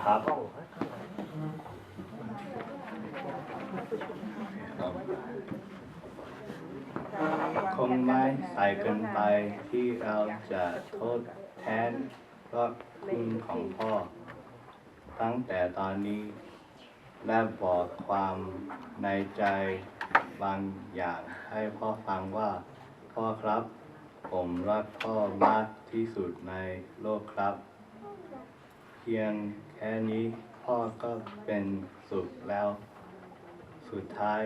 นะครับ คงไม่ใส่เกินไปที่เราจะโทษแทนก็คุณของพ่อ ตั้งแต่ตอนนี้ และบอกความในใจบางอย่างให้พ่อฟังว่า พ่อครับ ผมรักพ่อมากที่สุดในโลกครับ พียงแค่นี้พ่อก็เป็นสุขแล้ว สุดท้าย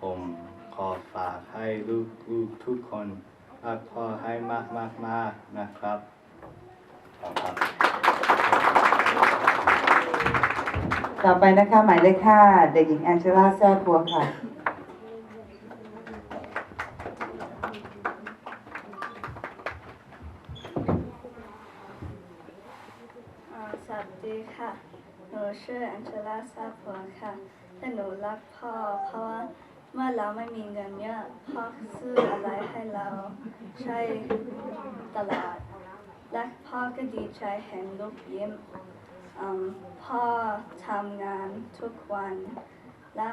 ผมขอฝากให้ลูกๆทุกคนรักพ่อให้มากมากมากๆนะครับขอบคุณครับ ต่อไปนะคะ หมายเลขห้าเด็กหญิงแองเจล่าแซ่บัวค่ะ อ่าส วัสดีค่ะ หนูชื่อแองเจล่าซาพัวค่ะและหนูรักพ่อ เพราะว่าเมื่อเราไม่มีเงินเยอะพ่อซื้ออะไรให้เราใช้ตลาดและพ่อก็ดีใจเห็นลูกยิ้มอืมพ่อทำงานทุกวัน และ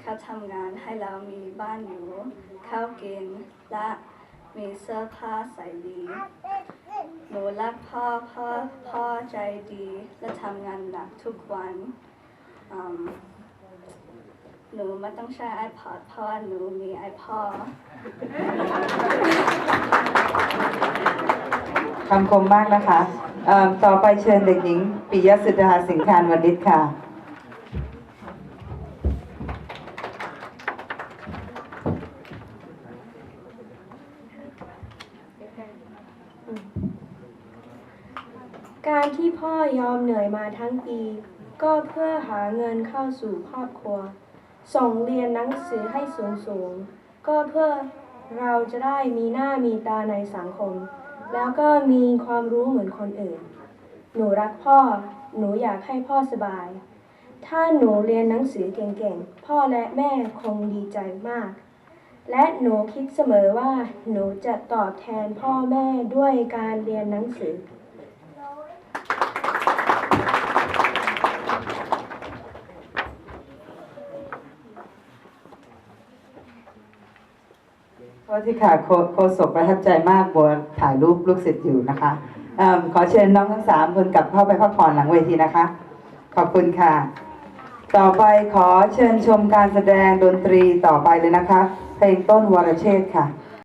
เขาทำงานให้เรามีบ้านอยู่ ข้าวกิน และมีเสื้อผ้าใส่ดี หนูรักพ่อพ่อพ่อใจดีและทำงานหนักทุกวันหนูไม่ต้องใช้ iPod เพราะว่าหนูมี iPod คำคมมากนะคะเอ่อต่อไปเชิญเด็กหญิงปิยสุดาสิงคานวณิชค่ะ การที่พ่อยอมเหนื่อยมาทั้งปี ก็เพื่อหาเงินเข้าสู่ครอบครัว ส่งเรียนหนังสือให้สูงสูงๆก็เพื่อเราจะได้มีหน้ามีตาในสังคม แล้วก็มีความรู้เหมือนคนอื่น หนูรักพ่อ หนูอยากให้พ่อสบาย ถ้าหนูเรียนหนังสือเก่งๆ พ่อและแม่คงดีใจมาก และหนูคิดเสมอว่าหนูจะตอบแทนพ่อแม่ด้วยการเรียนหนังสือ โทษที่ค่ะโคโคศกประทับใจมากบัวถ่ายรูปลูกศิษย์อยู่นะคะอขอเชิญน้องทั้งสามคนกลับเข้าไปพักผ่อนหลังเวทีนะคะ ขอบคุณค่ะ ต่อไปขอเชิญชมการแสดงดนตรีต่อไปเลยนะคะ เพลงต้นวรเชษค่ะ